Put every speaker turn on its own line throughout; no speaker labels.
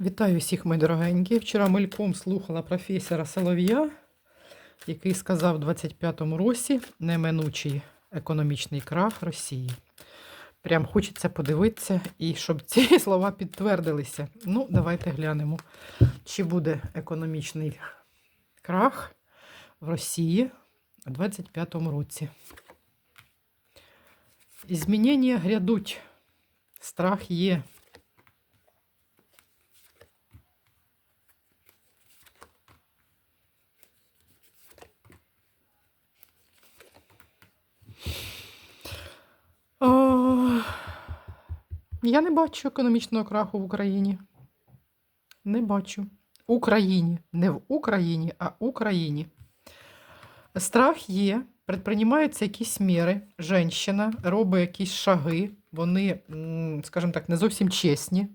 Вітаю всіх, мої дорогенькі. Вчора мельком слухала професора Солов'я, який сказав у 25-му році неминучий економічний крах Росії. Прям хочеться подивитися і щоб ці слова підтвердилися. Ну, давайте глянемо, чи буде економічний крах в Росії у 25-му році. Змінення грядуть. Страх є. Я не бачу економічного краху в Україні. Не бачу. Україні. Не в Україні, а Україні. Страх є, предприймаються якісь міри. Женщина робить якісь шаги. Вони, скажімо так, не зовсім чесні.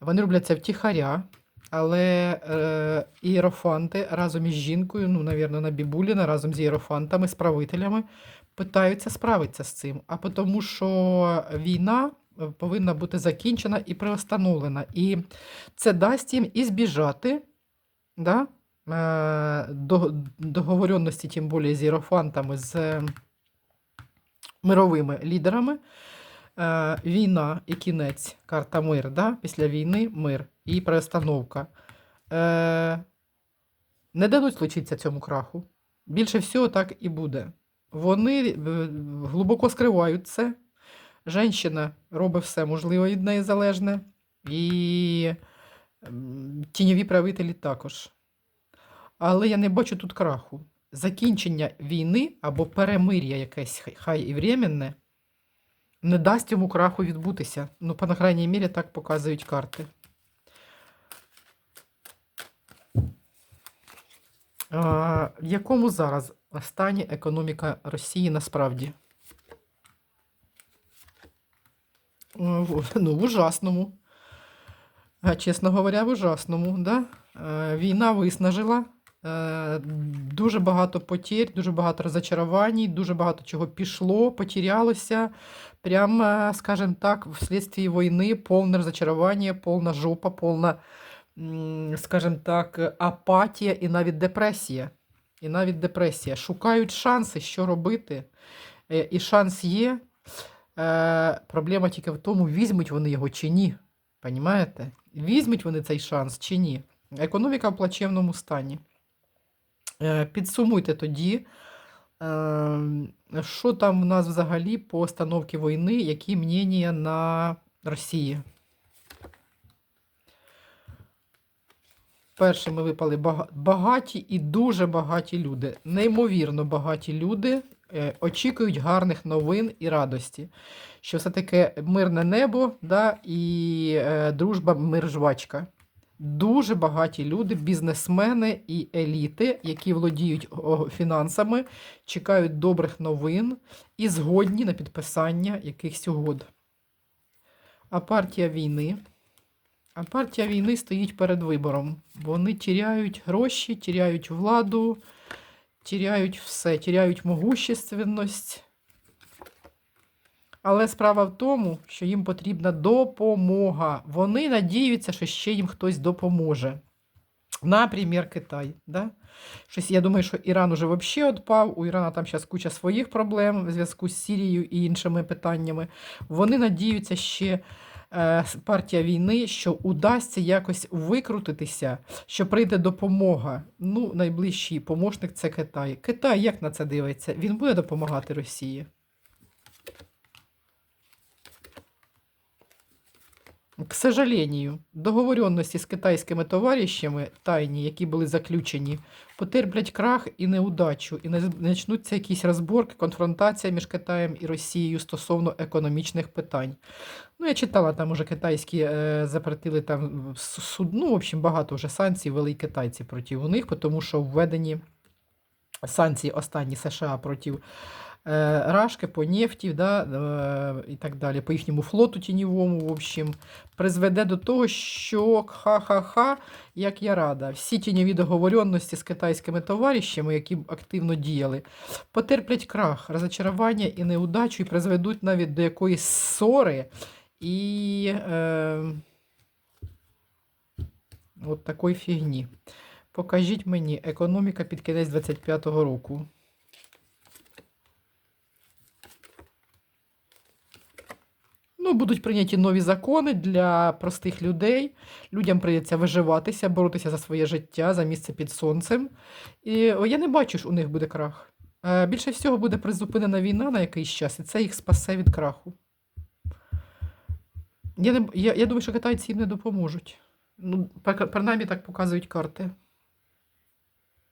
Вони роблять це втіхаря. Але е, ієрофанти разом із жінкою, ну, навірно, на Бібуліна, разом з ієрофантами, з правителями, питаються справитися з цим. А тому, що війна повинна бути закінчена і приостановлена. І це дасть їм і збіжати да? е, до, договоренності, тим більше з іерофантами, з е, мировими лідерами. Е, війна і кінець, карта мир, да? після війни мир і приостановка. Е, не дадуть случитися цьому краху. Більше всього так і буде. Вони глибоко скривають це. Женщина робить все можливе від неї залежне. І тіньові правителі також. Але я не бачу тут краху. Закінчення війни або перемир'я якесь, хай- хай і временне, не дасть йому краху відбутися. Ну, по крайній мірі, так показують карти. А, в якому зараз стані економіка Росії насправді? Е, в- Ну, в ужасному. Чесно говоря, в ужасному. Да? Е, Війна виснажила. Е, Дуже багато потерь, дуже багато розочарувань, дуже багато чого пішло, потерялося. Прям, е, скажем так, вследствие війни повне розочарування, повна жопа, повна, м, скажем так, апатія і навіть депресія. І навіть депресія. Шукають шанси, що робити. Е, І шанс є. Е, Проблема тільки в тому, візьмуть вони його чи ні. Понімаєте? Візьмуть вони цей шанс чи ні. Економіка в плачевному стані. Е, Підсумуйте тоді, е, що там в нас взагалі по остановці війни, які мнення на Росії. Першими випали багаті і дуже багаті люди. Неймовірно багаті люди очікують гарних новин і радості. Що все-таки мирне небо да, і е, дружба мир жвачка. Дуже багаті люди, бізнесмени і еліти, які володіють фінансами, чекають добрих новин і згодні на підписання якихось угод. А партія війни. А партія війни стоїть перед вибором. Вони тіряють гроші, тіряють владу, тіряють все, тіряють могущественність. Але справа в тому, що їм потрібна допомога. Вони надіються, що ще їм хтось допоможе. Наприклад, Китай. Да? Щось, я думаю, що Іран уже взагалі відпав. У Ірана там зараз куча своїх проблем в зв'язку з Сірією і іншими питаннями. Вони надіються ще партія війни, що удасться якось викрутитися, що прийде допомога. Ну, найближчий помощник це Китай. Китай як на це дивиться? Він буде допомагати Росії. К сожалению, договоренності з китайськими товаришами тайні, які були заключені, потерплять крах і неудачу, і почнуться якісь розборки, конфронтація між Китаєм і Росією стосовно економічних питань. Ну, я читала, там уже китайські е, запретили там суд, ну, в общем, багато вже санкцій вели й китайці проти них, тому що введені санкції останні США проти Рашки по нефті, да, е, і так далі, по їхньому флоту тіньовому, в общем, призведе до того, що ха-ха-ха, як я рада, всі тіньові договоренності з китайськими товаришами, які активно діяли, потерплять крах, розочарування і неудачу, і призведуть навіть до якоїсь ссори і. Е, от такої фігні. Покажіть мені економіка під кінець 25-го року. Ну, будуть прийняті нові закони для простих людей. Людям прийдеться виживатися, боротися за своє життя, за місце під сонцем. І я не бачу, що у них буде крах. Е, Більше всього буде призупинена війна на якийсь час, і це їх спасе від краху. Я, не, я, я думаю, що китайці їм не допоможуть. Ну, принаймні так показують карти.